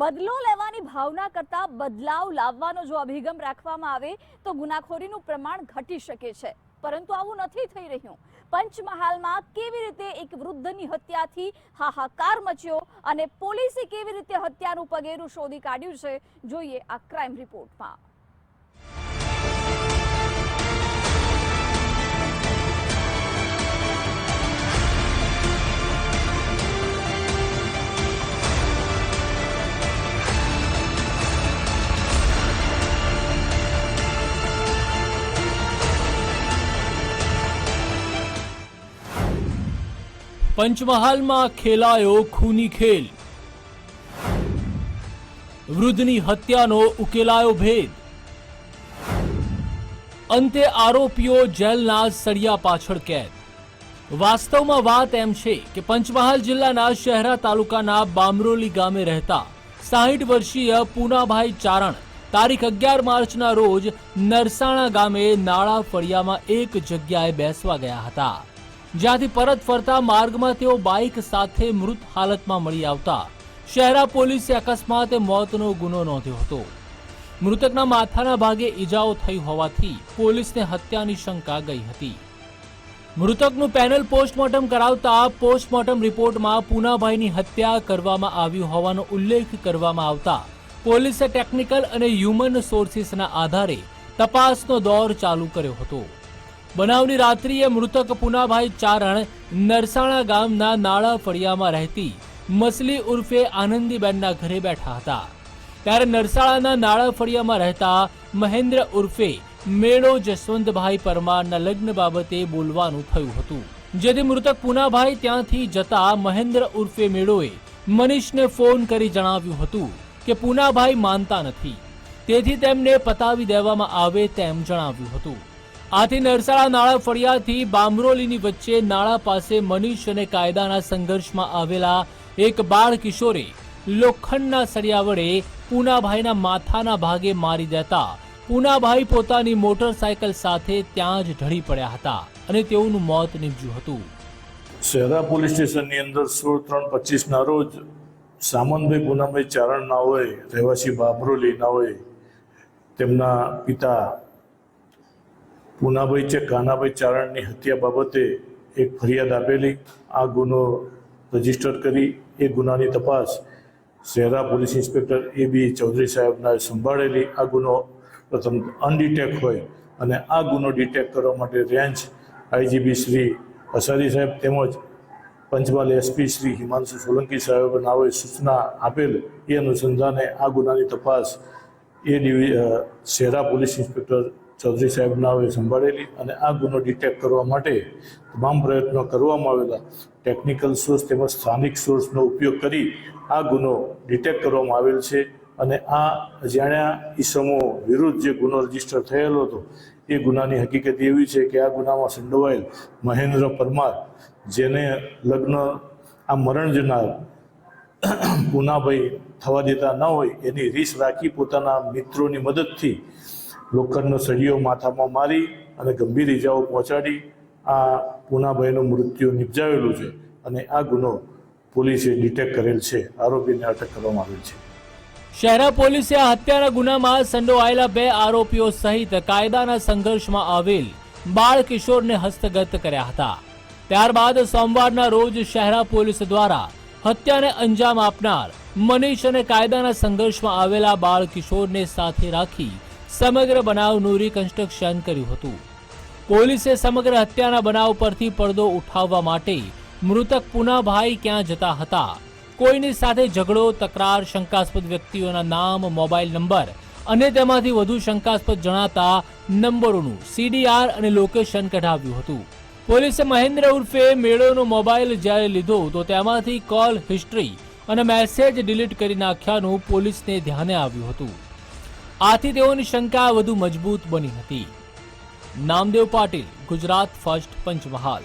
બદલો લેવાની ભાવના કરતાં બદલાવ લાવવાનો જો અભિગમ રાખવામાં આવે, તો ગુનાખોરીનું પ્રમાણ ઘટી શકે છે. પરંતુ આવું નથી થઈ રહ્યું. પંચમહાલમાં કેવી રીતે એક વૃદ્ધની હત્યાથી હાહાકાર મચ્યો અને પોલીસે કેવી રીતે હત્યાનું પગેરું શોધી કાઢ્યું છે, જોઈએ આ ક્રાઇમ રિપોર્ટમાં. પંચમહાલમાં ખેલાયો ખૂની ખેલ. વૃદ્ધની હત્યાનો ઉકેલાયો ભેદ. અંતે આરોપીઓ જેલના સળિયા પાછળ કેદ. વાસ્તવમાં વાત એમ છે કે પંચમહાલ જિલ્લાના શહેરા તાલુકાના બામરોલી ગામે રહેતા સાહીઠ વર્ષીય પૂનાભાઈ ચારણ તારીખ અગિયાર માર્ચના રોજ નરસાણા ગામે નાળા ફળિયામાં એક જગ્યાએ બેસવા ગયા હતા. જ્યાંથી પરત ફરતા માર્ગમાં તેઓ બાઇક સાથે મૃત હાલતમાં મળી આવતા. શહેરા પોલીસે અકસ્માતે મોતનો ગુનો નોંધ્યો હતો. મૃતકના માથાના ભાગે ઈજાઓ થઈ હોવાથી પોલીસને હત્યાની શંકા ગઈ હતી. મૃતકનું પેનલ પોસ્ટમોર્ટમ કરાવતા પોસ્ટમોર્ટમ રિપોર્ટમાં પૂનાભાઈની હત્યા કરવામાં આવી હોવાનો ઉલ્લેખ કરવામાં આવતા પોલીસે ટેકનિકલ અને હ્યુમન સોર્સિસના આધારે તપાસનો દોર ચાલુ કર્યો હતો. બનાવની રાત્રિએ મૃતક પુનાભાઈ ચારણ નરસાણા ગામના નાળા ફળિયામાં રહેતી મસલી ઉર્ફે આનંદીબેનના ઘરે બેઠા હતા. ત્યારે નરસાળાના નાળા ફળિયામાં રહેતા મહેન્દ્ર ઉર્ફે મેળો જસવંતભાઈ પરમારના લગ્ન બાબતે બોલવાનું થયું હતું. જેથી મૃતક પુનાભાઈ ત્યાંથી જતા મહેન્દ્ર ઉર્ફે મેળોએ મનીષને ફોન કરી જણાવ્યું હતું કે પુનાભાઈ માનતા નથી. તેથી તેમને પતાવી દેવામાં આવે તેમ જણાવ્યું હતું. આથી નરસાળા નાળા ફળિયાથી બામરોલીની વચ્ચે નાળા પાસે મનીષ અને કાયદાના સંઘર્ષમાં આવેલા એક બાળ કિશોરે લોખંડના સળિયા વડે પૂનાભાઈના માથાના ભાગે મારી દેતા. પૂનાભાઈ પોતાની મોટરસાયકલ સાથે ત્યાં જ ઢળી પડ્યા હતા અને તેઓનું મોત નીપજ્યું હતું. શહેરા પોલીસ સ્ટેશનની અંદર સોળ ત્રણ પચીસના રોજ સામંતભાઈ પૂનાભાઈ ચારણ ના હોય, રહેવાસી બાબરોલી ના હોય, તેમના પિતા પૂનાભાઈ છે, કાનાભાઈ ચારણની હત્યા બાબતે એક ફરિયાદ આપેલી. આ ગુનો રજિસ્ટર કરી એ ગુનાની તપાસ Shahera police inspector A B Chaudhari સાહેબના સંભાળેલી. આ ગુનો પ્રથમ અનડિટેક હોય અને આ ગુનો ડિટેક કરવા માટે રેન્જ આઈજીબી શ્રી અસારી સાહેબ તેમજ પંચમહાલ એસપી શ્રી હિમાંશુ સોલંકી સાહેબ નાવે સૂચના આપેલ એ અનુસંધાને આ ગુનાની તપાસ એ ડિવિ શહેરા પોલીસ ઇન્સ્પેક્ટર ચૌધરી સાહેબ નાઓએ સંભાળેલી અને આ ગુનો ડિટેક્ટ કરવા માટે તમામ પ્રયત્નો કરવામાં આવેલા. ટેકનિકલ સોર્સ તેમજ સ્થાનિક સોર્સનો ઉપયોગ કરી આ ગુનો ડિટેક્ટ કરવામાં આવેલ છે અને આ અજાણ્યા ઈસમો વિરુદ્ધ જે ગુનો રજિસ્ટર થયેલો હતો, એ ગુનાની હકીકત એવી છે કે આ ગુનામાં સંડોવાયેલ મહેન્દ્ર પરમાર, જેને લગ્ન આ મરણ જનાર પૂનાભાઈ થવા દેતા ન હોય એની રીસ રાખી પોતાના મિત્રોની મદદથી લોખંડનો સળિયો માથામાં મારી અને ગંભીર ઇજાઓ પહોંચાડી આ પૂનાભાઈનું મૃત્યુ નિપજાવેલું છે અને આ ગુનો પોલીસે ડિટેક્ટ કરેલ છે. આરોપીને અટક કરવામાં આવેલ છે. શહેરા પોલીસે આ હત્યાના ગુનામાં સંડોવાયેલા બે આરોપીઓ સહિત કાયદાના સંઘર્ષમાં આવેલ બાળ કિશોરને હસ્તગત કર્યા હતા. ત્યારબાદ સોમવારના રોજ શહેરા પોલીસ દ્વારા હત્યાને અંજામ આપનાર મનીષ અને કાયદાના સંઘર્ષમાં આવેલા બાળ કિશોરને સાથે રાખી સમગ્ર બનાવનું રિકન્સ્ટ્રક્શન કર્યું હતું. પોલીસે સમગ્ર હત્યાના બનાવ પરથી પડદો ઉઠાવવા માટે મૃતક પુનાભાઈ ક્યાં જતા હતા? કોઈની સાથે ઝઘડો, તકરાર, શંકાસ્પદ વ્યક્તિઓના નામ, મોબાઈલ નંબર અને તેમાંથી વધુ શંકાસ્પદ જણાતા નંબરોનું સીડીઆર અને લોકેશન કઢાવ્યું હતું. પોલીસે મહેન્દ્ર ઉર્ફે મેળોનો મોબાઈલ જ્યારે લીધો તો તેમાંથી કોલ હિસ્ટ્રી અને મેસેજ ડિલીટ કરી નાખ્યાનું પોલીસને ધ્યાને આવ્યું હતું. આથી તેઓની શંકા વધુ મજબૂત બની હતી. નામદેવ પાટીલ ગુજરાત ફર્સ્ટ પંચમહાલ.